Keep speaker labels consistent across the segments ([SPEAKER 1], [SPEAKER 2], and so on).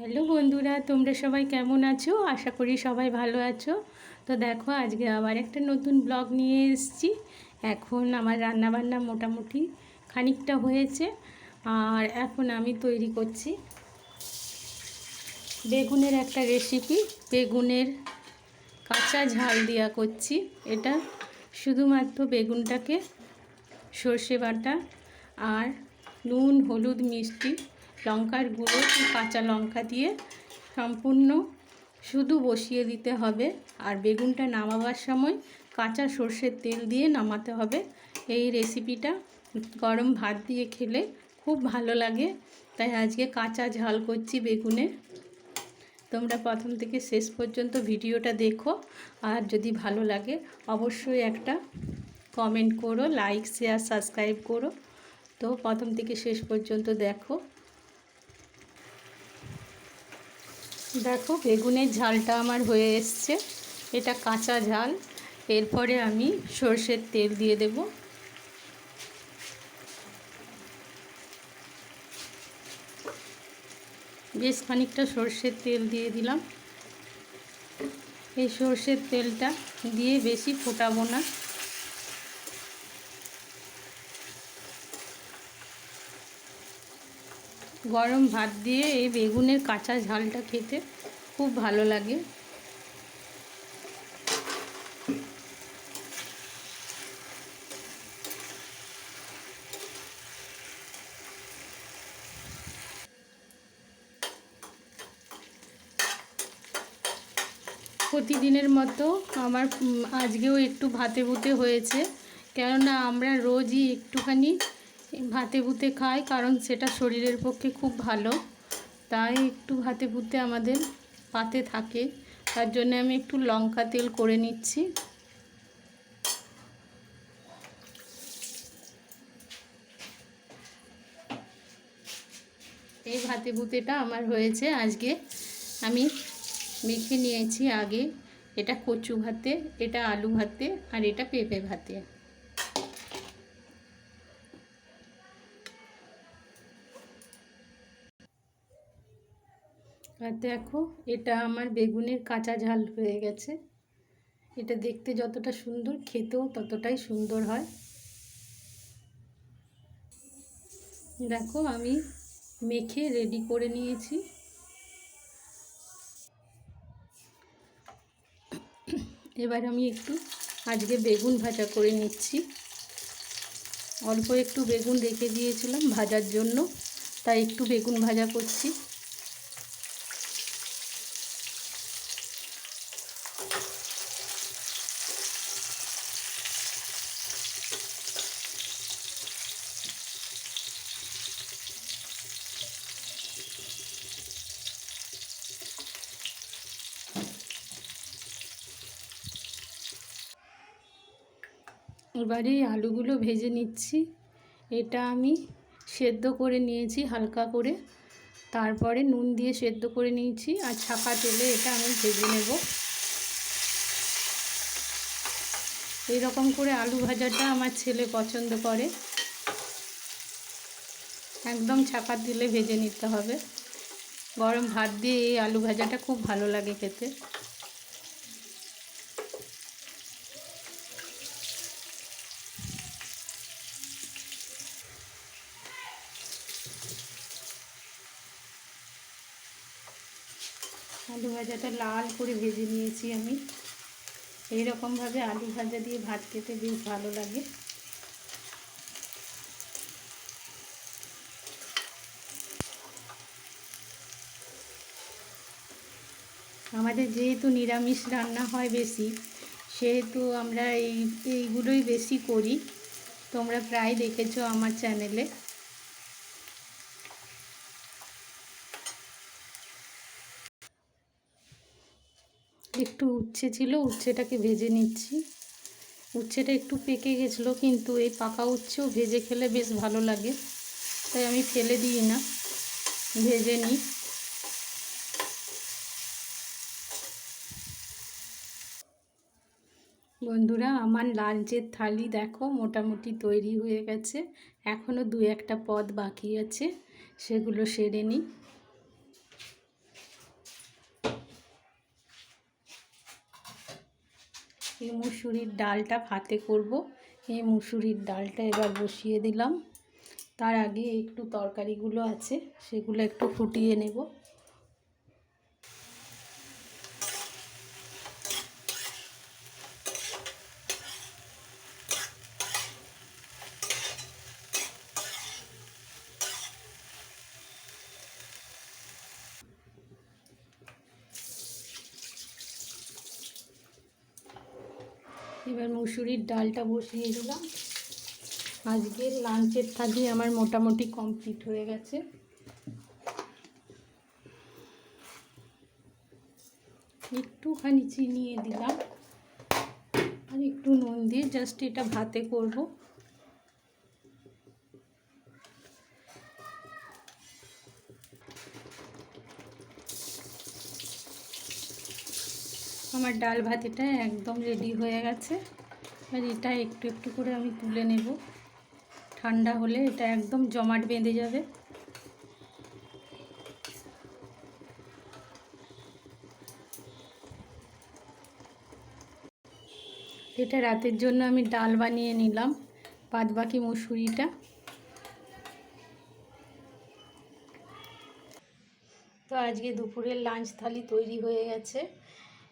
[SPEAKER 1] Hello বন্ধুরা, তোমরা সবাই কেমন আছো? আশা করি সবাই ভালো আছো। তো দেখো, আজকে আবার একটা নতুন ব্লগ নিয়ে এসেছি। এখন আমার রান্নাবান্না মোটামুটি খানিকটা হয়েছে, আর এখন আমি তৈরি করছি বেগুনের একটা রেসিপি বেগুনের কাঁচা ঝাল দিয়া করছি। এটা শুধুমাত্র বেগুনটাকে সর্ষে বাটা আর নুন, হলুদ, মিষ্টি লঙ্কার গুঁড়ো কাঁচা লঙ্কা দিয়ে সম্পূর্ণ শুধু বসিয়ে দিতে হবে। আর বেগুনটা নামাবার সময় কাঁচা সর্ষের তেল দিয়ে নামাতে হবে। এই রেসিপিটা গরম ভাত দিয়ে খেলে খুব ভালো লাগে। তাই আজকে কাঁচা ঝাল করছি বেগুনে। তোমরা প্রথম থেকে শেষ পর্যন্ত ভিডিওটা দেখো। আর যদি ভালো লাগে অবশ্যই একটা কমেন্ট করো, লাইক, শেয়ার, সাবস্ক্রাইব করো। তো প্রথম থেকে শেষ পর্যন্ত দেখো। দেখো বেগুনের ঝালটা আমার হয়ে এসছে। এটা কাঁচা ঝাল। এরপরে আমি সর্ষের তেল দিয়ে দেব। বেশ খানিকটা সর্ষের তেল দিয়ে দিলাম। এই সর্ষের তেলটা দিয়ে বেশি ফোটাবো না। গরম ভাত দিয়ে এই বেগুনের কাঁচা ঝালটা খেতে খুব ভালো লাগে। প্রতিদিনের মতো আমার আজকেও একটু ভাতে ভুতে হয়েছে। কেননা আমরা রোজই একটুখানি ভাতে ভুতে খাই, কারণ সেটা শরীরের পক্ষে খুব ভালো। তাই একটু ভাতে ভুতে আমাদের পাতে থাকে। তার জন্য আমি একটু লঙ্কা তেল করে নিচ্ছি। এই ভাতে ভুতেটা আমার হয়েছে। আজকে আমি মেখে নিয়েছি আগে। এটা কচু ভাতে, এটা আলু ভাতে আর এটা পেঁপে ভাতে। আর দেখো, এটা আমার বেগুনের কাঁচা ঝাল হয়ে গেছে। এটা দেখতে যতটা সুন্দর, খেতেও ততটাই সুন্দর হয়। দেখো, আমি মেখে রেডি করে নিয়েছি। এবার আমি একটু আজকে বেগুন ভাজা করে নিচ্ছি। অল্প একটু বেগুন রেখে দিয়েছিলাম ভাজার জন্য, তাই একটু বেগুন ভাজা করছি। এবারে আলুগুলো ভেজে নিচ্ছি। এটা আমি সেদ্ধ করে নিয়েছি হালকা করে। তারপরে নুন দিয়ে সেদ্ধ করে নিয়েছি আর ছাকা তেলে এটা আমি ভেজে নেব। এইরকম করে আলু ভাজাটা আমার ছেলে পছন্দ করে। একদম ছাকা তেলে ভেজে নিতে হবে। গরম ভাত দিয়ে এই আলু ভাজাটা খুব ভালো লাগে খেতে। আলু ভাজাটা লাল করে ভেজে নিয়েছি আমি। এই এইরকমভাবে আলু ভাজা দিয়ে ভাত খেতে বেশ ভালো লাগে। আমাদের যেহেতু নিরামিষ রান্না হয় বেশি, সেহেতু আমরা এই, এইগুলোই বেশি করি। তোমরা প্রায় দেখেছ আমার চ্যানেলে। একটু উচ্ছে ছিল, উচ্ছেটাকে ভেজে নিচ্ছি। উচ্ছেটা একটু পেকে গেছিল, কিন্তু এই পাকা উচ্ছেও ভেজে খেলে বেশ ভালো লাগে। তাই আমি ফেলে দিই না, ভেজে নিই। বন্ধুরা, আমার লাঞ্চের থালি দেখো, মোটামুটি তৈরি হয়ে গেছে। এখনও দু একটা পদ বাকি আছে, সেগুলো সেরে নিই। এই মুসুরির ডালটা ভাতে করব। এই মুসুরির ডালটা এবার বসিয়ে দিলাম। তার আগে একটু তরকারিগুলো আছে, সেগুলো একটু ফুটিয়ে নেব। এবার মুসুরির ডালটা বসিয়ে দিলাম। আজকের লাঞ্চের থালি আমার মোটামুটি কমপ্লিট হয়ে গেছে। একটুখানি চিনিয়ে দিলাম আর একটু নুন দিয়ে জাস্ট এটা ভাতে করব। আমার ডাল ভাতিটা একদম রেডি হয়ে গেছে। আর এটা একটু একটু করে আমি তুলে নেব। ঠান্ডা হলে এটা একদম জমাট বেঁধে যাবে। এটা রাতের জন্য আমি ডাল বানিয়ে নিলাম বাদ বাকি মুসুরিটা। তো আজকে দুপুরের লাঞ্চ থালি তৈরি হয়ে গেছে।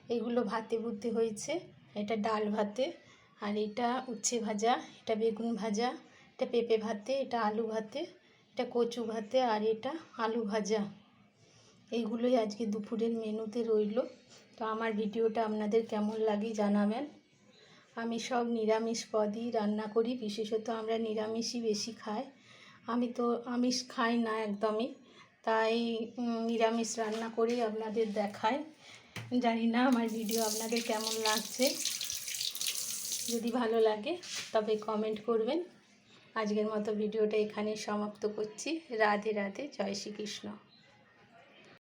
[SPEAKER 1] এগুলো ভাতে বুতে হয়েছে। এটা ডাল ভাতে, আর এটা উচ্ছে ভাজা, এটা বেগুন ভাজা, এটা পেঁপে ভাতে, এটা আলু ভাতে, এটা কচু ভাতে, আর এটা আলু ভাজা। এইগুলোই আজকে দুপুরের মেনুতে রইল। তো আমার ভিডিওটা আপনাদের কেমন লাগে জানাবেন। আমি সব নিরামিষ পদই রান্না করি, বিশেষত আমরা নিরামিষই বেশি খাই। আমি তো আমিষ খাই না একদমই, তাই নিরামিষ রান্না করেই আপনাদের দেখাই। জানি না আমার ভিডিও আপনাদের কেমন লাগছে। যদি ভালো লাগে, তবে কমেন্ট করবেন। আজকের মতো ভিডিওটা এখানে সমাপ্ত করছি। রাধে রাধে, জয় শ্রীকৃষ্ণ।